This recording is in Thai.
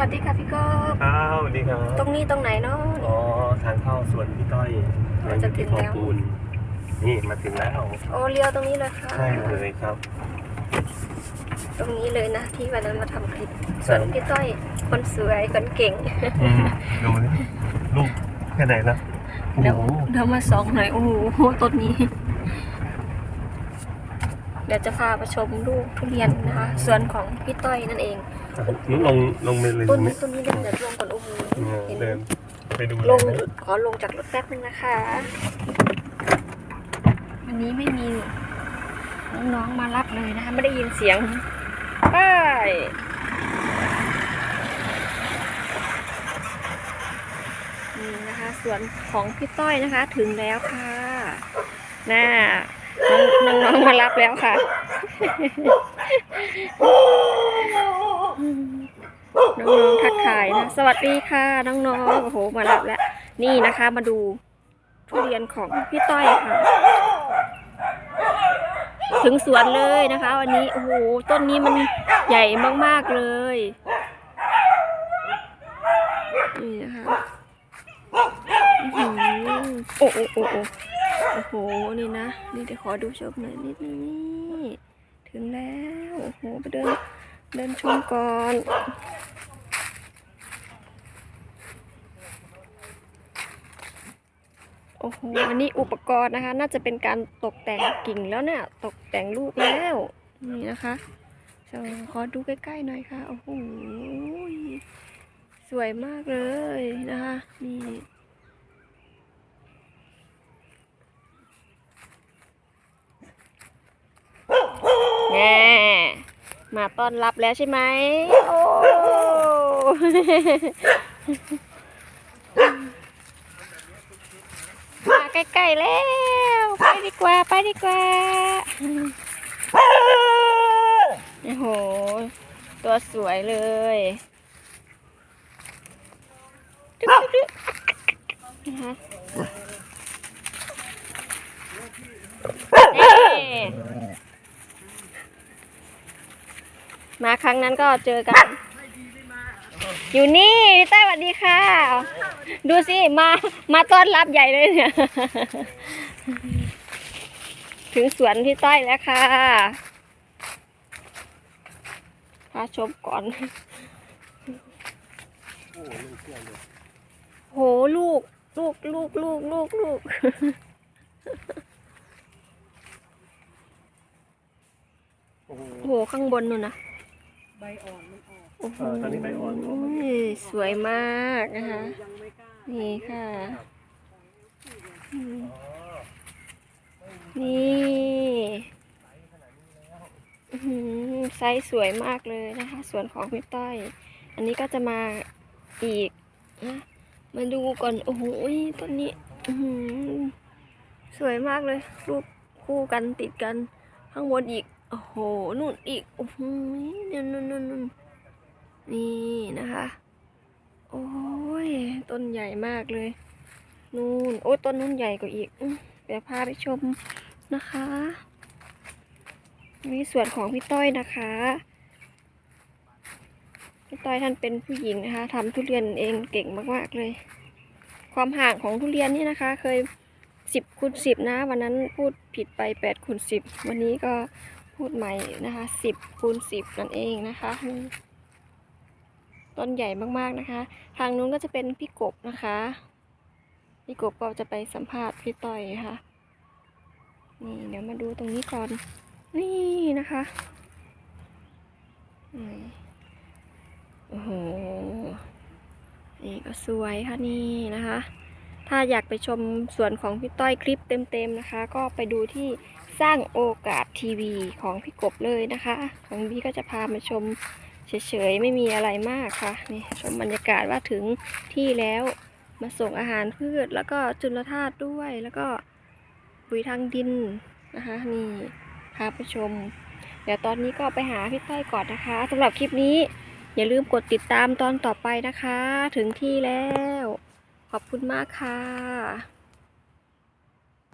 วัสดีค่ะพี่กบครับสวัสดีครับตรงนี้ตรงไหนเนาะอ๋อทางเข้าสวนพี่ต้อยเราจะถึงแล้วที่คลอปูนนี่มาถึงแล้วโอ้เลี้ยวตรงนี้เลยค่ะใช่เลยครับ ตรงนี้เลยนะที่วันนั้นมาทำคลิปใช่ส่วนพี่ต้อยคนสวยคนเก่งอืมดูนี่ลูกแค่ไหนนะโอ้เดี๋ยวโหเดี๋ยวมาสองหน่อยโอ้โหต้นนี้ เดี๋ยวจะพาไปชมลูกทุเรียนนะคะสวนของพี่ต้อยนั่นเอง นู้นลงลงไปเลยตต้รนงนี้นี้ต้นนี้เดี๋ยวเดี๋ยวลงก่อนโอ้โหเนี่ยเห็นเดินไปดูลเลยงนะขอลงจากรถแป๊บนึงนะคะ วันนี้ไม่มีน้องๆมารับเลยนะคะไม่ได้ยินเสียงไป้ายนี่นะคะส่วนของพี่ต้อยนะคะ ถึงแล้วค่ะน่าน้องน้องๆมารับแล้วค่ะ น้องๆทักทายนะ สวัสดีค่ะน้องๆโอ้โหมารับแล้วนี่นะคะมาดูทุเรียนของพี่ต้อยค่ะ ถึงสวนเลยนะคะ วันนี้โอ้โหต้นนี้มันใหญ่มากๆเลยนี่นะคะโอ้โอ้โอ้โอ้โอ้โหนี่นะนี่เดี๋ยวขอดูชมหน่อยนิดนึงนี่ถึงแล้วโอ้โหไปเดินเดินชมก่อน โอ้โหอันนี้อุปกรณ์นะคะ น่าจะเป็นการตกแต่งกิ่งแล้วเนี่ยตกแต่งลูกแล้วนี่นะคะเดี๋ยวขอดูใกล้ๆหน่อยค่ะโอ้โหสวยมากเลยนะคะนี่แง่มาต้อนรับแล้วใช่ไหมโอ้ มา ใกล้ๆแล้ว ไปดีกว่า ไปดีกว่า โอ้โห ตัวสวยเลยดึ๊กดึ๊กดึ๊กนะคะมาครั้งนั้นก็เจอกัน อยู่นี่พี่เต้ยสวัสดีค่ะ ดูสิมามาต้อนรับใหญ่เลยเนี่ย ถึงสวนพี่ต้อยแล้วค่ะพาชมก่อนโหลูก ลูกลูกลูกลูกลูกโอ้โหข้างบนนู่นนะใบอ่อนมัน โอ้โหตอนนี้ใบอ่อนสวยมากนะคะ นี่ค่ะ นี่ไซส์สวยมากเลยนะคะส่วนของพี่ต้อย อันนี้ก็จะมาอีกนะมาดูก่อน โอ้โหต้นนี้สวยมากเลย รูปคู่กันติดกัน ข้างบนอีก โอ้โห นู่นอีก โอ้โหนู่นนู่นนู่น นี่นะคะ โอ้ย ต้นใหญ่มากเลย นู่น โอ้ยต้นนู้นใหญ่กว่าอีกอื้อเดี๋ยวพาไปชมนะคะนี่ส่วนของพี่ต้อยนะคะ พี่ต้อยท่านเป็นผู้หญิงนะคะทำทุเรียนเองเก่งมาก ๆ เลย ความห่างของทุเรียนนี่นะคะ เคยสิบคูณสิบนะ วันนั้นพูดผิดไปแปดคูณสิบวันนี้ก็พูดใหม่นะคะสิบคูณสิบนั่นเองนะคะ ต้นใหญ่มากๆนะคะ ทางนู้นก็จะเป็นพี่กบนะคะ พี่กบก็จะไปสัมภาษณ์พี่ต้อยนะคะนี่เดี๋ยวมาดูตรงนี้ก่อน นี่นะคะโอ้โห นี่ก็สวยค่ะนี่นะคะ ถ้าอยากไปชมส่วนของพี่ต้อยคลิปเต็มๆนะคะ ก็ไปดูที่สร้างโอกาสทีวีของพี่กบเลยนะคะ ของพี่ก็จะพามาชม เฉยๆไม่มีอะไรมากค่ะนี่ชมบรรยากาศว่าถึงที่แล้วมาส่งอาหารพืชแล้วก็จุลธาตุด้วยแล้วก็ปุ๋ยทางดินนะคะนี่พาไปชม เดี๋ยวตอนนี้ก็ไปหาพี่ต้อยก่อนนะคะสำหรับคลิปนี้อย่าลืมกดติดตามตอนต่อไปนะคะ ถึงที่แล้ว ขอบคุณมากค่ะ